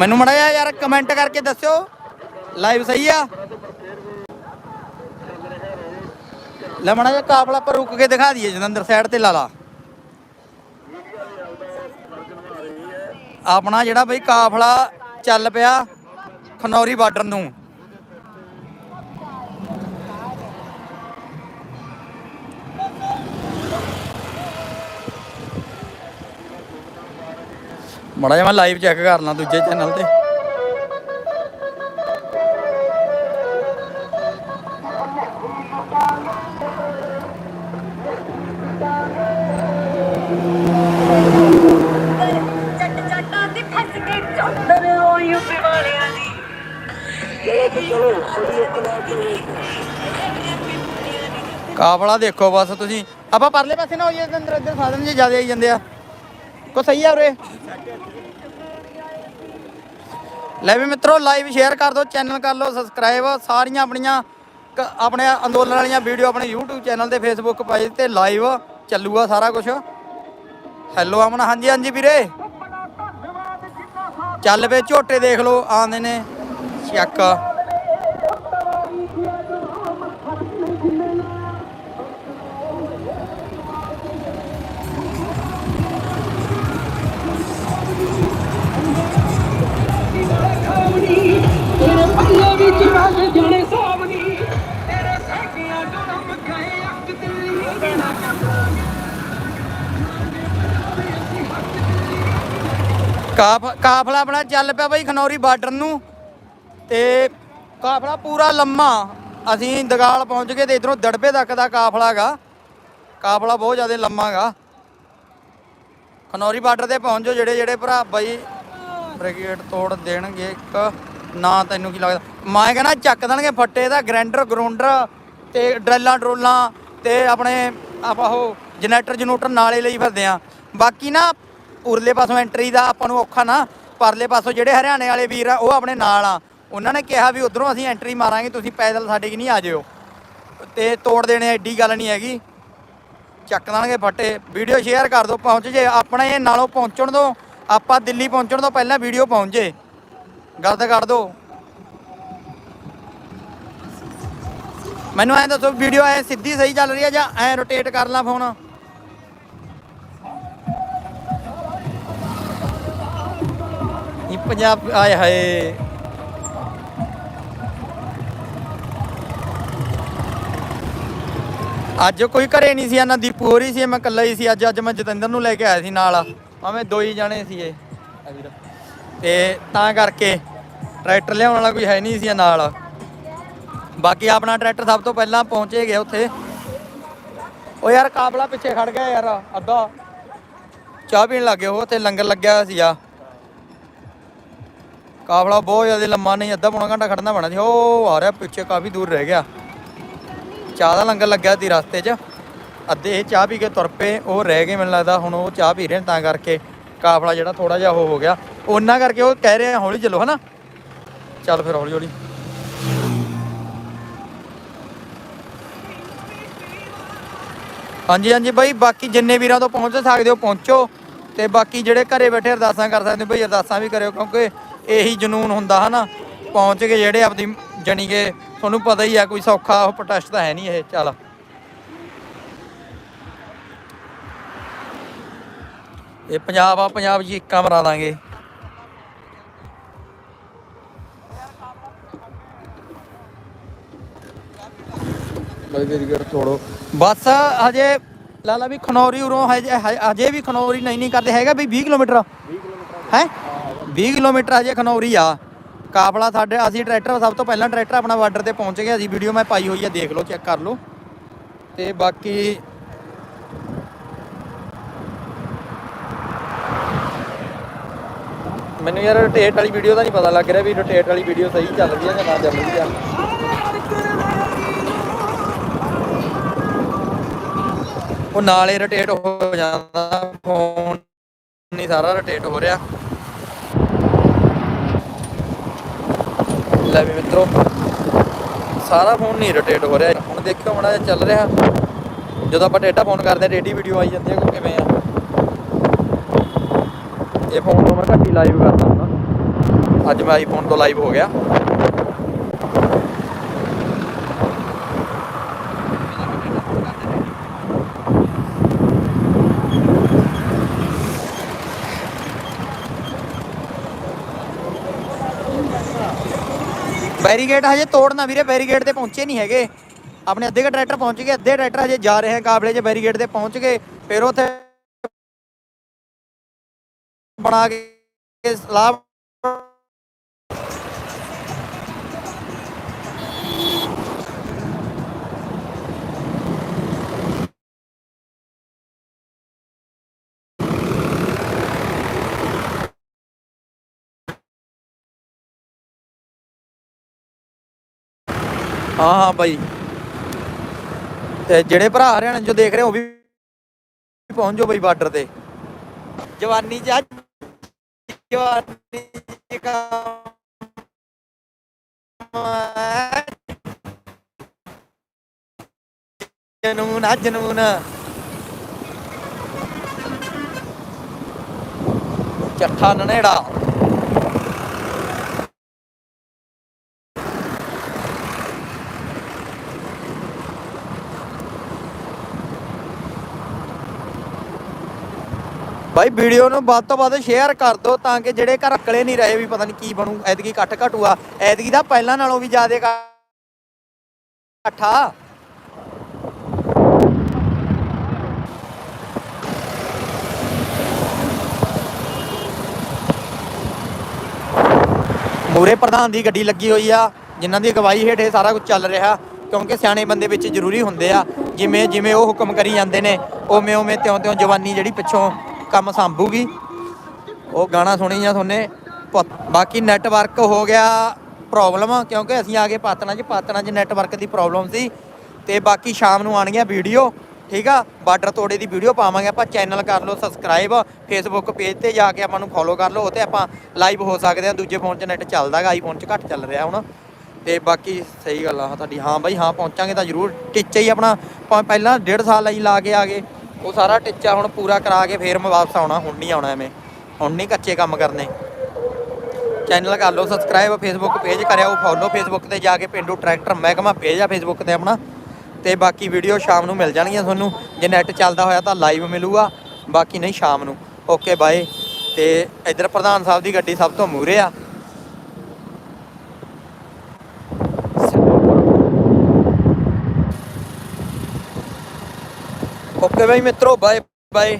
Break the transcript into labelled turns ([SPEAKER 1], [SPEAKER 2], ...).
[SPEAKER 1] ਮੈਨੂੰ ਮੜਾ ਯਾਰ ਕਮੈਂਟ ਕਰਕੇ ਦੱਸਿਓ। ਲਾਈਵ ਸਹੀ ਆ? ਲੈ ਮੜਾ ਜਿਹਾ ਕਾਫਲਾ ਪਰ ਰੁਕ ਕੇ ਦਿਖਾ ਦਈਏ, ਜਲੰਧਰ ਸਾਈਡ ਤੇ ਲਾ ਲਾ। ਆਪਣਾ ਜਿਹੜਾ ਬਈ ਕਾਫਲਾ ਚੱਲ ਪਿਆ ਖਨੌਰੀ ਬਾਰਡਰ ਨੂੰ। ਮੜਾ ਜਿਹਾ ਮੈਂ ਲਾਈਵ ਚੈੱਕ ਕਰ ਲਾਂ ਦੂਜੇ ਚੈਨਲ ਤੇ। ਕਾਫਲਾ ਦੇਖੋ ਬਸ ਤੁਸੀਂ। ਆਪਾਂ ਪਰਲੇ ਪਾਸੇ ਨਾ ਹੋਈਏ ਅੰਦਰ ਇੱਧਰ ਸਾਧਨ ਜੀ ਜ਼ਿਆਦਾ ਆਈ ਜਾਂਦੇ ਆ। ਕੋ ਸਹੀ ਆ ਉਰੇ? ਲੈ ਵੀ ਮਿੱਤਰੋ ਲਾਈਵ ਸ਼ੇਅਰ ਕਰ ਦਿਓ ਚੈਨਲ ਕਰ ਲਓ ਸਬਸਕ੍ਰਾਈਬ ਸਾਰੀਆਂ ਆਪਣੀਆਂ ਕ- ਆਪਣੇ ਅੰਦੋਲਨ ਵਾਲੀਆਂ ਵੀਡੀਓ ਆਪਣੇ YouTube ਚੈਨਲ ਤੇ Facebook ਪੇਜ ਤੇ ਲਾਈਵ ਚੱਲੂਗਾ ਸਾਰਾ ਕੁਝ ਹੈਲੋ ਅਮਨ, ਹਾਂਜੀ ਹਾਂਜੀ ਵੀਰੇ। ਚੱਲ ਵੇ ਝੋਟੇ ਦੇਖ ਲਓ, ਆਉਂਦੇ ਨੇ। ਚੱਕ। ਕਾਫ ਕਾਫਲਾ ਆਪਣਾ ਚੱਲ ਪਿਆ ਬਾਈ ਖਨੌਰੀ ਬਾਰਡਰ ਨੂੰ। ਤੇ ਕਾਫਲਾ ਪੂਰਾ ਲੰਮਾ। ਅਸੀਂ ਦਗਾਲ ਪਹੁੰਚ ਗਏ ਤੇ ਇਧਰੋਂ ਦੜਬੇ ਤੱਕ ਦਾ ਕਾਫਲਾ ਹੈਗਾ ਕਾਫਲਾ ਬਹੁਤ ਜ਼ਿਆਦਾ ਲੰਮਾ ਹੈਗਾ ਖਨੌਰੀ ਬਾਰਡਰ ਤੇ ਪਹੁੰਚੋ, ਜਿਹੜੇ ਜਿਹੜੇ ਭਰਾ ਬਾਈ ਬ੍ਰਿਗੇਡ ਤੋੜ ਦੇਣਗੇ ਇੱਕ। ਨਾ ਤੈਨੂੰ ਕੀ ਲੱਗਦਾ? ਮੈਂ ਕਹਿੰਦਾ ਚੱਕ ਦੇਣਗੇ ਫੱਟੇ ਦਾ ਗ੍ਰੈਂਡਰ ਗਰਾਊਂਡਰ ਤੇ ਡਰੈਲਾਂ ਡਰੋਲਾਂ ਤੇ ਆਪਣੇ ਆਪਾਂ ਉਹ ਜਨਰੇਟਰ ਜਨੂਟਰ ਨਾਲੇ ਲਈ ਫਿਰਦੇ ਆ। ਬਾਕੀ ਨਾ ਉਰਲੇ ਪਾਸੋਂ ਐਂਟਰੀ ਦਾ ਆਪਾਂ ਨੂੰ ਔਖਾ ਨਾ, ਪਰਲੇ ਪਾਸੋਂ ਜਿਹੜੇ ਹਰਿਆਣੇ ਵਾਲੇ ਵੀਰ ਆ, ਉਹ ਆਪਣੇ ਨਾਲ ਆ। ਉਹਨਾਂ ਨੇ ਕਿਹਾ ਵੀ ਉਧਰੋਂ ਅਸੀਂ ਐਂਟਰੀ ਮਾਰਾਂਗੇ, ਤੁਸੀਂ ਪੈਦਲ ਸਾਡੇ ਕੀ ਨਹੀਂ ਆ ਜਿਓ। ਤੇ ਤੋੜ ਦੇਣੇ ਐਡੀ ਗੱਲ ਨਹੀਂ ਹੈਗੀ। ਚੱਕ ਦੇਣਗੇ ਫੱਟੇ। ਵੀਡੀਓ ਸ਼ੇਅਰ ਕਰ ਦਿਓ, ਪਹੁੰਚ ਜੇ। ਆਪਣੇ ਇਹ ਨਾਲੋਂ ਪਹੁੰਚਣ ਤੋਂ ਆਪਾਂ ਦਿੱਲੀ ਪਹੁੰਚਣ ਤੋਂ ਪਹਿਲਾਂ ਵੀਡੀਓ ਪਹੁੰਚ। ਜੇ ਗਲਤ ਕਰ ਦਿਓ ਮੈਨੂੰ ਐਂ ਦੱਸੋ, ਵੀਡੀਓ ਐ ਸਿੱਧੀ ਸਹੀ ਚੱਲ ਰਹੀ ਹੈ ਜਾਂ ਐ ਰੋਟੇਟ ਕਰ ਲਾਂ ਫੋਨ ਪੰਜਾਬ, ਆਏ ਹਾਏ। ਅੱਜ ਕੋਈ ਘਰੇ ਨਹੀਂ ਸੀ ਨਾ ਦੀਪੂ ਹੋ ਰਹੀ ਸੀ, ਮੈਂ ਇਕੱਲਾ ਹੀ ਸੀ। ਅੱਜ ਅੱਜ ਮੈਂ ਜਤਿੰਦਰ ਨੂੰ ਲੈ ਕੇ ਆਇਆ ਸੀ ਨਾਲ। ਭਾਵੇਂ ਦੋ ਹੀ ਜਾਣੇ ਸੀ ਇਹ ਤੇ ਤਾਂ ਕਰਕੇ ਟਰੈਕਟਰ ਲਿਆਉਣ ਵਾਲਾ ਕੋਈ ਹੈ ਨਹੀਂ ਸੀ ਨਾਲ। ਬਾਕੀ ਆਪਣਾ ਟਰੈਕਟਰ ਸਭ ਤੋਂ ਪਹਿਲਾਂ ਪਹੁੰਚੇ ਗਿਆ ਉੱਥੇ। ਉਹ ਯਾਰ, ਕਾਬਲਾ ਪਿੱਛੇ ਖੜ ਗਿਆ ਯਾਰ, ਅੱਧਾ। ਚਾਹ ਪੀਣ ਲੱਗੇ ਉਹ ਤੇ ਲੰਗਰ ਲੱਗਿਆ ਹੋਇਆ ਸੀਗਾ। ਕਾਫਲਾ ਬਹੁਤ ਜ਼ਿਆਦਾ ਲੰਮਾ ਨਹੀਂ, ਅੱਧਾ ਪੌਣਾ ਘੰਟਾ ਖੜਨਾ ਪੈਣਾ ਸੀ। ਉਹ ਆ ਰਿਹਾ ਪਿੱਛੇ ਕਾਫੀ ਦੂਰ ਰਹਿ ਗਿਆ। ਚਾਹ ਦਾ ਲੰਗਰ ਲੱਗਿਆ ਸੀ ਰਸਤੇ 'ਚ। ਅੱਧੇ ਇਹ ਚਾਹ ਪੀ ਕੇ ਤੁਰ ਪਏ, ਉਹ ਰਹਿ ਗਏ ਮੈਨੂੰ ਲੱਗਦਾ, ਹੁਣ ਉਹ ਚਾਹ ਪੀ ਰਹੇ ਨੇ ਤਾਂ ਕਰਕੇ ਕਾਫਲਾ ਜਿਹੜਾ ਥੋੜਾ ਜਿਹਾ ਉਹ ਹੋ ਗਿਆ। ਉਹਨਾਂ ਕਰਕੇ ਉਹ ਕਹਿ ਰਹੇ ਆ ਹੌਲੀ ਚੱਲੋ, ਹਨਾ? ਚੱਲ ਫਿਰ ਹੌਲੀ ਹੌਲੀ ਹਾਂਜੀ ਹਾਂਜੀ ਬਾਈ, ਬਾਕੀ ਜਿੰਨੇ ਵੀਰਾਂ ਤੋਂ ਪਹੁੰਚ ਸਕਦੇ ਹੋ, ਪਹੁੰਚੋ। ਤੇ ਬਾਕੀ ਜਿਹੜੇ ਘਰੇ ਬੈਠੇ ਅਰਦਾਸਾਂ ਕਰ ਸਕਦੇ ਹੋ, ਬਈ ਅਰਦਾਸਾਂ ਵੀ ਕਰਿਓ, ਕਿਉਂਕਿ ਇਹੀ ਜਨੂਨ ਹੁੰਦਾ ਹਨਾ ਪਹੁੰਚ ਕੇ ਜਿਹੜੇ ਆਪਦੀ ਜਾਣੀ ਕਿ ਤੁਹਾਨੂੰ ਪਤਾ ਹੀ ਆ ਕੋਈ ਸੌਖਾ ਉਹ ਪ੍ਰੋਟੈਸਟ ਤਾਂ ਹੈ ਨਹੀਂ ਇਹ ਚੱਲ। ਇਹ ਪੰਜਾਬ ਆ ਪੰਜਾਬ ਜੀ ਇੱਕਾਂ ਮਰਾ ਦਾਂਗੇ। ਬਾਈ ਮੇਰੀ ਗੱਲ ਤੋੜੋ ਬਸ ਹਜੇ ਲਾਲਾ ਵੀ ਖਨੌਰੀ ਉਰੋਂ ਹਜੇ ਹਜੇ ਵੀ ਖਨੌਰੀ ਨਹੀਂ ਨਹੀਂ ਕਰਦੇ ਹੈਗਾ ਵੀ 20 ਕਿਲੋਮੀਟਰ। 20 ਕਿਲੋਮੀਟਰ। ਹੈ? 20 ਕਿਲੋਮੀਟਰ ਹਜੇ ਖਨੌਰੀ ਆ। ਕਾਫਲਾ ਸਾਡੇ, ਅਸੀਂ ਟਰੈਕਟਰ ਸਭ ਤੋਂ ਪਹਿਲਾਂ ਟਰੈਕਟਰ ਆਪਣਾ ਬਾਰਡਰ ਤੇ ਪਹੁੰਚ ਗਿਆ ਸੀ ਵੀਡੀਓ ਮੈਂ ਪਾਈ ਹੋਈ ਆ, ਦੇਖ ਲਓ, ਚੈੱਕ ਕਰ ਲਓ। ਤੇ ਬਾਕੀ ਮੈਨੂੰ ਯਾਰ ਰੋਟੇਟ ਵਾਲੀ ਵੀਡੀਓ ਦਾ ਨਹੀਂ ਪਤਾ ਲੱਗ ਰਿਹਾ ਵੀ ਰੋਟੇਟ ਵਾਲੀ ਵੀਡੀਓ ਸਹੀ ਚੱਲ ਰਹੀ ਹੈ ਜਾਂ ਨਾ ਚੱਲ ਰਹੀ ਆ। ਉਹ ਨਾਲੇ ਰੋਟੇਟ ਹੋ ਜਾਂਦਾ ਫੋਨ ਨਹੀਂ ਸਾਰਾ ਰੋਟੇਟ ਹੋ ਰਿਹਾ। ਲੈ ਵੀ ਮਿੱਤਰੋ। ਸਾਰਾ ਫੋਨ ਨਹੀਂ ਰੋਟੇਟ ਹੋ ਰਿਹਾ। ਹੁਣ ਦੇਖਿਓ, ਮੜਾ ਜਿਹਾ ਚੱਲ ਰਿਹਾ। ਜਦੋਂ ਆਪਾਂ ਡੇਟਾ ਫੋਨ ਕਰਦੇ ਹਾਂ ਵੀਡੀਓ ਆਈ ਜਾਂਦੀ ਹੈ ਕਿ ਕਿਵੇਂ ਆ। ਇਹ ਫੋਨ ਤੋਂ ਮੈਂ ਘੱਟ ਹੀ ਲਾਈਵ ਕਰਦਾ ਹੁੰਦਾ। ਅੱਜ ਮੈਂ ਆਈਫੋਨ ਤੋਂ ਲਾਈਵ ਹੋ ਗਿਆ। ਬੈਰੀਗੇਡ ਹਜੇ ਤੋੜਨਾ ਵੀਰੇ ਬੈਰੀਗੇਡ ਤੇ ਪਹੁੰਚੇ ਨਹੀਂ ਹੈਗੇ। ਆਪਣੇ ਅੱਧੇ ਕੁ ਟਰੈਕਟਰ ਪਹੁੰਚ ਗਏ, ਅੱਧੇ ਟਰੈਕਟਰ ਹਜੇ ਜਾ ਰਹੇ ਹਨ ਕਾਬਲੇ 'ਚ ਬੈਰੀਗੇਡ ਤੇ ਪਹੁੰਚ ਗਏ, ਫਿਰ ਉੱਥੇ ਬਣਾ ਕੇ ਸਲਾਹ ਹਾਂ ਹਾਂ ਬਾਈ। ਤੇ ਜਿਹੜੇ ਭਰਾ ਹਰਿਆਣਾ ਜੋ ਦੇਖ ਰਹੇ ਹੋ, ਉਹ ਵੀ ਪਹੁੰਚ ਜਾਓ ਬਾਈ ਬਾਰਡਰ ਤੇ। ਜਵਾਨੀ ਚ ਅੱਜ ਜਵਾਨੀ ਚ ਕੰਮ ਜਨੂਨ ਆ, ਜਨੂਨ। ਚੱਠਾ ਨਨੇੜਾ। ਭਾਈ ਵੀਡੀਓ ਨੂੰ ਵੱਧ ਤੋਂ ਵੱਧ ਸ਼ੇਅਰ ਕਰ ਦਿਓ ਤਾਂ ਕਿ ਜਿਹੜੇ ਘਰ ਅਕਲੇ ਨਹੀਂ ਰਹੇ ਵੀ ਪਤਾ ਨਹੀਂ ਕੀ ਬਣੂ, ਐਤਕੀ ਘੱਟ ਘਟੂਆ ਐਤਕੀ ਦਾ ਪਹਿਲਾਂ ਨਾਲੋਂ ਵੀ ਜ਼ਿਆਦਾ ਇਕੱਠਾ ਮੂਰੇ ਪ੍ਰਧਾਨ ਦੀ ਗੱਡੀ ਲੱਗੀ ਹੋਈ ਆ, ਜਿਨ੍ਹਾਂ ਦੀ ਅਗਵਾਈ ਹੇਠ ਇਹ ਸਾਰਾ ਕੁਝ ਚੱਲ ਰਿਹਾ, ਕਿਉਂਕਿ ਸਿਆਣੇ ਬੰਦੇ ਵਿੱਚ ਜ਼ਰੂਰੀ ਹੁੰਦੇ ਆ, ਜਿਵੇਂ ਜਿਵੇਂ ਉਹ ਹੁਕਮ ਕਰੀ ਜਾਂਦੇ ਨੇ, ਉਵੇਂ ਉਵੇਂ ਤਿਉਂ ਤਿਉਂ ਜਵਾਨੀ ਜਿਹੜੀ ਪਿੱਛੋਂ ਕੰਮ ਸੰਭੂਗੀ। ਉਹ ਗਾਣਾ ਸੁਣੀ ਆ ਤੁਹਾਨੇ ਪ- ਬਾਕੀ ਨੈਟਵਰਕ ਹੋ ਗਿਆ ਪ੍ਰੋਬਲਮ ਕਿਉਂਕਿ ਅਸੀਂ ਆ ਗਏ ਪਾਤਣਾ 'ਚ ਪਾਤਣਾ 'ਚ ਨੈਟਵਰਕ ਦੀ ਪ੍ਰੋਬਲਮ ਸੀ। ਤੇ ਬਾਕੀ ਸ਼ਾਮ ਨੂੰ ਆਣਗੀਆਂ ਵੀਡੀਓ ਠੀਕ ਆ? ਬਾਰਡਰ ਤੋੜੇ ਦੀ ਵੀਡੀਓ ਪਾਵਾਂਗੇ ਆਪਾਂ। ਚੈਨਲ ਕਰ ਲਓ ਸਬਸਕ੍ਰਾਈਬ ਫੇਸਬੁੱਕ ਪੇਜ ਤੇ ਜਾ ਕੇ ਆਪਾਂ ਨੂੰ ਫੋਲੋ ਕਰ ਲਓ। ਉਹ ਤੇ ਆਪਾਂ ਲਾਈਵ ਹੋ ਸਕਦੇ ਆ। ਦੂਜੇ ਫੋਨ 'ਚ ਨੈਟ ਚੱਲਦਾਗਾ ਆਈਫੋਨ 'ਚ ਘੱਟ ਚੱਲ ਰਿਹਾ ਹੁਣ। ਤੇ ਬਾਕੀ ਸਹੀ ਗੱਲ ਆ ਤੁਹਾਡੀ। ਹਾਂ ਬਾਈ, ਹਾਂ ਪਹੁੰਚਾਂਗੇ ਤਾਂ ਜ਼ਰੂਰ। ਟਿੱਚਾ ਹੀ ਆਪਣਾ ਪਹਿਲਾਂ ਡੇਢ ਸਾਲ ਲਈ ਲਾ ਕੇ ਆ ਗਏ। ਉਹ ਸਾਰਾ ਟਿੱਚਾ ਹੁਣ ਪੂਰਾ ਕਰਾ ਕੇ ਫੇਰ ਮੈਂ ਵਾਪਸ ਆਉਣਾ, ਹੁਣ ਨਹੀਂ ਆਉਣਾ ਐਵੇਂ। ਹੁਣ ਨਹੀਂ ਕੱਚੇ ਕੰਮ ਕਰਨੇ। ਚੈਨਲ ਕਰ ਲਓ ਸਬਸਕ੍ਰਾਈਬ ਫੇਸਬੁੱਕ ਪੇਜ ਕਰਿਓ ਫੋਲੋ ਫੇਸਬੁੱਕ ਤੇ ਜਾ ਕੇ ਪਿੰਡੂ ਟਰੈਕਟਰ ਮਹਿਕਮਾ ਪੇਜ ਆ ਫੇਸਬੁੱਕ ਤੇ ਆਪਣਾ। ਤੇ ਬਾਕੀ ਵੀਡੀਓ ਸ਼ਾਮ ਨੂੰ ਮਿਲ ਜਾਣਗੀਆਂ ਤੁਹਾਨੂੰ। ਜੇ ਨੈਟ ਚੱਲਦਾ ਹੋਇਆ ਤਾਂ ਲਾਈਵ ਮਿਲੂਗਾ, ਬਾਕੀ ਨਹੀਂ ਸ਼ਾਮ ਨੂੰ। ਓਕੇ ਬਾਏ ਤੇ ਇਧਰ ਪ੍ਰਧਾਨ ਸਾਹਿਬ ਦੀ ਗੱਡੀ ਸਭ ਤੋਂ ਮੂਰੇ ਆ। ਓਕੇ ਬਾਈ ਮਿੱਤਰੋ ਬਾਏ ਬਾਏ